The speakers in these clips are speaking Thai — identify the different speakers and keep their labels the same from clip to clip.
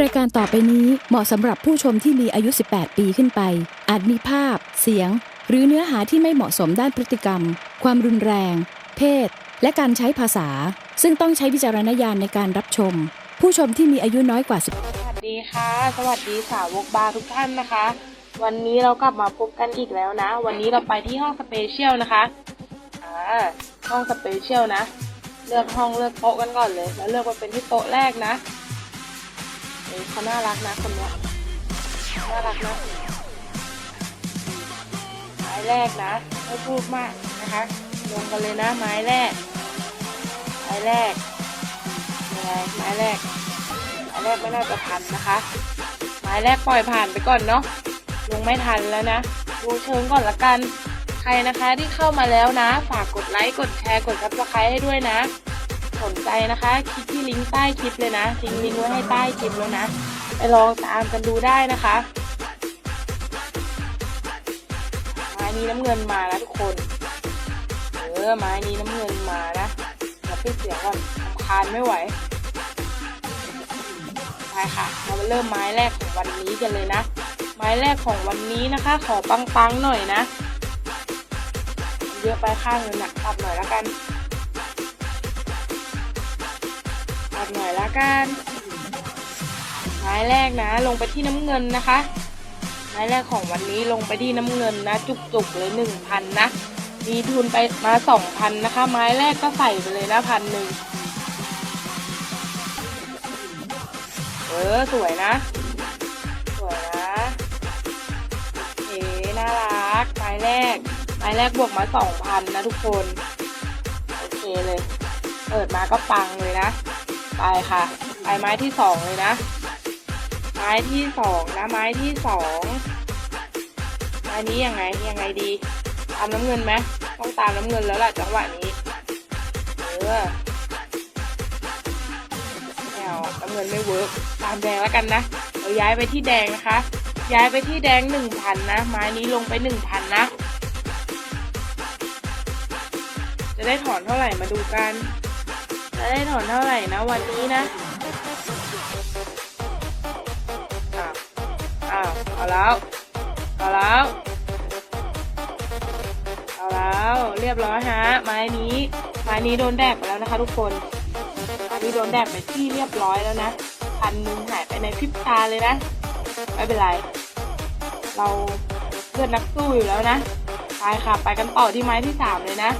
Speaker 1: รายการต่อไปนี้เหมาะสำหรับผู้ชมที่มีอายุ 18 ปีขึ้นไป อาจมีภาพ เสียง หรือเนื้อหาที่ไม่เหมาะสมด้านพฤติกรรม ความรุนแรง เพศ และการใช้ภาษา ซึ่งต้องใช้วิจารณญาณในการรับชม ผู้ชมที่มีอายุน้อยกว่า
Speaker 2: สวัสดีค่ะ สวัสดีสาวกบาร์ทุกท่านนะคะ วันนี้เรากลับมาพบกันอีกแล้วนะ วันนี้เราไปที่ห้องสเปเชียลนะคะอ่าห้องสเปเชียลนะ เลือกห้องเลือกโต๊ะกันก่อนเลย แล้วเลือกมาเป็นที่โต๊ะแรกนะ เขาน่ารักนะคนเนี้ยน่ารักนะไม้แรกนะไม่พูดมากนะคะลงกันเลยนะไม้แรกไม้แรกยังไงไม้แรกไม้แรกไม่น่าจะทันนะคะ ไม้แรกปล่อยผ่านไปก่อนเนาะลงไม่ทันแล้วนะดูเชิงก่อนละกันใครนะคะที่เข้ามาแล้วนะ ฝากกดไลค์กดแชร์กดซับสไครต์ให้ด้วยนะ สนใจนะคะ คลิกที่ลิงก์ใต้คลิปเลยนะ ทิ้งลิงก์ไว้ให้ใต้คลิปแล้วนะ ไปลองตามกันดูได้นะคะไม้นี้น้ำเงินมานะทุกคน เออไม้นี้น้ำเงินมานะเดี๋ยวปิดเสียงก่อนคาญไม่ไหวไปค่ะ เรามาเริ่มไม้แรกของวันนี้กันเลยนะ ไม้แรกของวันนี้นะคะ ขอปังๆหน่อยนะ เยอะไปข้างนึงนะตัดหน่อยและกัน หน่อยละกันไม้แรกนะ ลงไปที่น้ำเงินนะคะไม้แรกของวันนี้ลงไปที่น้ำเงินนะ จุกๆเลยหนึ่งพันนะ มีทุนไปมาสองพันนะคะ ไม้แรกก็ใส่ไปเลยนะพันหนึ่งเออสวยนะสวยนะเอ๋น่ารักไม้แรกไม้แรกบวกมาสองพันนะทุกคน โอเคเลย เปิดมาก็ปังเลยนะ ไปค่ะ ไปไม้ที่สองเลยนะ ไม้ที่สองนะ ไม้ที่สองไม้นี้ยังไงยังไงดี ตามน้ำเงินไหมต้องตามน้ำเงินแล้วล่ะจังหวะนี้ เออไม่เอาน้ำเงินไม่เวิร์กตามแดงแล้วกันนะเราย้ายไปที่แดงนะคะ ย้ายไปที่แดงหนึ่งพันนะ ไม้นี้ลงไปหนึ่งพันนะ จะได้ถอนเท่าไหร่มาดูกัน จะได้ถอนเท่าไหร่นะวันนี้นะอ้าวอ้าวเอาแล้วเอาแล้วเอาแล้วเรียบร้อยฮะไม้นี้ไม้นี้โดนแดกไปแล้วนะคะ ทุกคนอันนี้โดนแดดไปที่เรียบร้อยแล้วนะพันหนึ่งหายไปในพริบตาเลยนะไม่เป็นไร เราเพื่อนนักสู้อยู่แล้วนะไปค่ะ ไปกันต่อที่ไม้ที่สามเลยนะ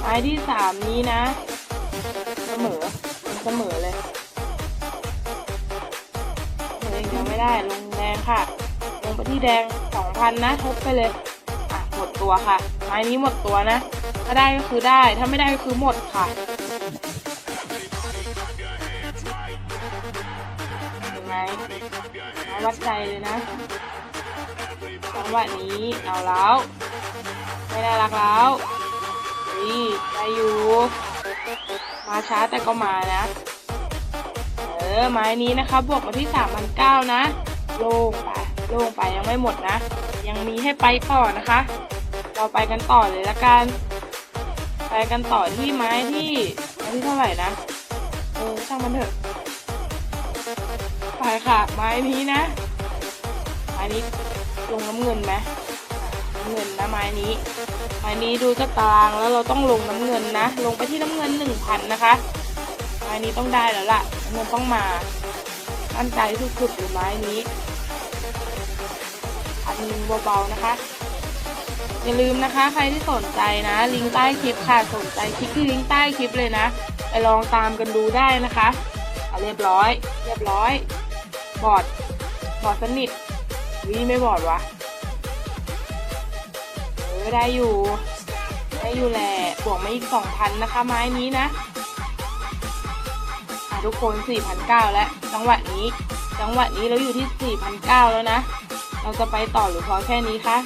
Speaker 2: ไม้ที่สามนี้นะ เสมอเลยเสมอย่างเดียวไม่ได้ลงแดงค่ะ ลงไปที่แดงสองพันนะทบไปเลย อะหมดตัวค่ะไม้นี้หมดตัวนะ ถ้าได้ก็คือได้ ถ้าไม่ได้ก็คือหมดค่ะยังไงมวัดใจเลยนะจังหวะนี้เอาแล้ว ไม่ได้รักแล้วนี่ได้อยู่ มาช้าแต่ก็มานะ เออไม้นี้นะคะบวกมาที่สามพันเก้านะ โล่งไปโล่งไปยังไม่หมดนะ ยังมีให้ไปต่อนะคะ เราไปกันต่อเลยละกัน ไปกันต่อที่ไม้ที่ไม้ที่เท่าไหร่นะเออช่างมันเถอะไปค่ะ ไม้นี้นะไม้นี้ลงน้ำเงินไหม น้ำเงินนะไม้นี้ไม้นี้ดูจะตารางแล้วเราต้องลงน้ำเงินนะ ลงไปที่น้ำเงินหนึ่งพันนะคะไม้นี้ต้องได้แล้วล่ะน้ำเงินต้องมาตั้นใจสุดๆเลยไม้นี้พันนึงเบาๆนะคะอย่าลืมนะคะใครที่สนใจนะลิงก์ใต้คลิปค่ะสนใจคลิกที่ลิงก์ใต้คลิปเลยนะไปลองตามกันดูได้นะคะเอาเรียบร้อย เรียบร้อย บอดบอดสนิทวิไม่บอดวะ ออได้อยู่ ได้อยู่แหละ บวกมาอีกสองพันนะคะ ไม้นี้นะทุกคนสี่พันเก้าแล้ว จังหวะนี้ จังหวะนี้เราอยู่ที่สี่พันเก้าแล้วนะ เราจะไปต่อหรือพอแค่นี้คะ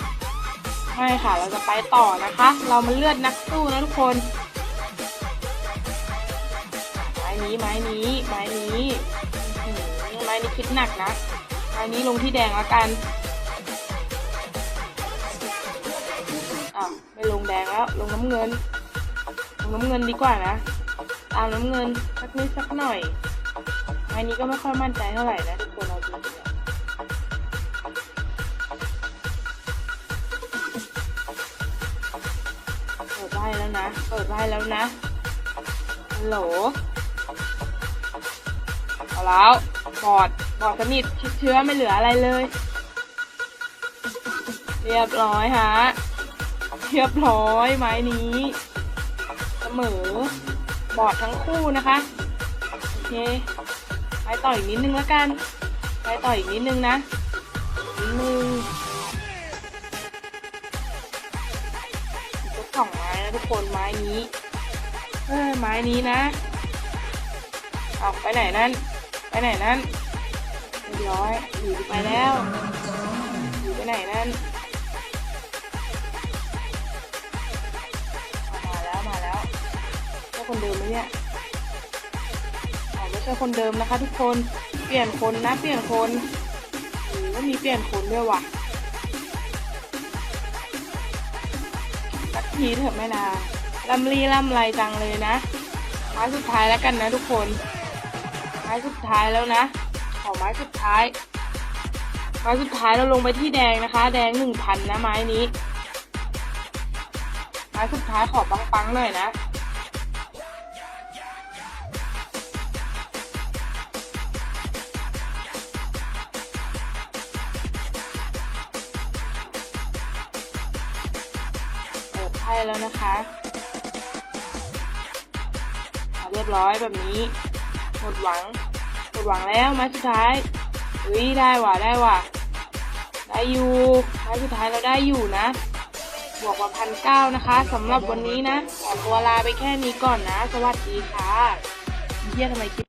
Speaker 2: ไม่ค่ะ เราจะไปต่อนะคะ เรามันเลือดนักสู้นะทุกคน ไม้นี้ ไม้นี้ ไม้นี้ ไม้นี้คิดหนักนะ ไม้นี้ลงที่แดงแล้วกัน อะไม่ลงแดงแล้ว ลงน้ำเงิน ลงน้ำเงินดีกว่านะ ตามน้ำเงินสักนิดสักหน่อยไม้นี้ก็ไม่ค่อยมั่นใจเท่าไหร่นะทุกคนเอาจริงๆอะเปิดไพ่แล้วนะ เปิดไพ่แล้วนะฮัลโหลเอาแล้วบอดบอดสนิทชิดเชื้อไม่เหลืออะไรเลย เรียบร้อยฮะ เรียบร้อยไม้นี้ เสมอบอดทั้งคู่นะคะ โอเค ไปต่ออีกนิดนึงแล้วกัน ไปต่ออีกนิดนึงนะนิดนึงอีกสองไม้นะทุกคนไม้นี้เออไม้นี้นะเอาไปไหนนั่น ไปไหนนั่นเรียบร้อยอยู่ไปแล้วอยู่ไปไหนนั่น คนเดิมไหมเนี่ยไม่ใช่คนเดิมนะคะ ทุกคนเปลี่ยนคนนะเปลี่ยนคนโอ้โหมีเปลี่ยนคนด้วยว่ะสักทีเถอะแม่นาลำลีลำไรจังเลยนะไม้สุดท้ายแล้วกันนะทุกคน ไม้สุดท้ายแล้วนะ ขอไม้สุดท้าย ไม้สุดท้ายเราลงไปที่แดงนะคะ แดงหนึ่งพันนะไม้นี้ ไม้สุดท้ายขอปังๆหน่อยนะ ไพ่แล้วนะคะอะเรียบร้อยแบบนี้หมดหวังหมดหวังแล้วไม้สุดท้ายเฮ้ยได้ว่ะได้ว่ะได้อยู่ไม้สุดท้ายเราได้อยู่นะบวกมาพันเก้านะคะสำหรับวันนี้นะขอตัวลาไปแค่นี้ก่อนนะ สวัสดีค่ะเยี่ยทำไมคลิป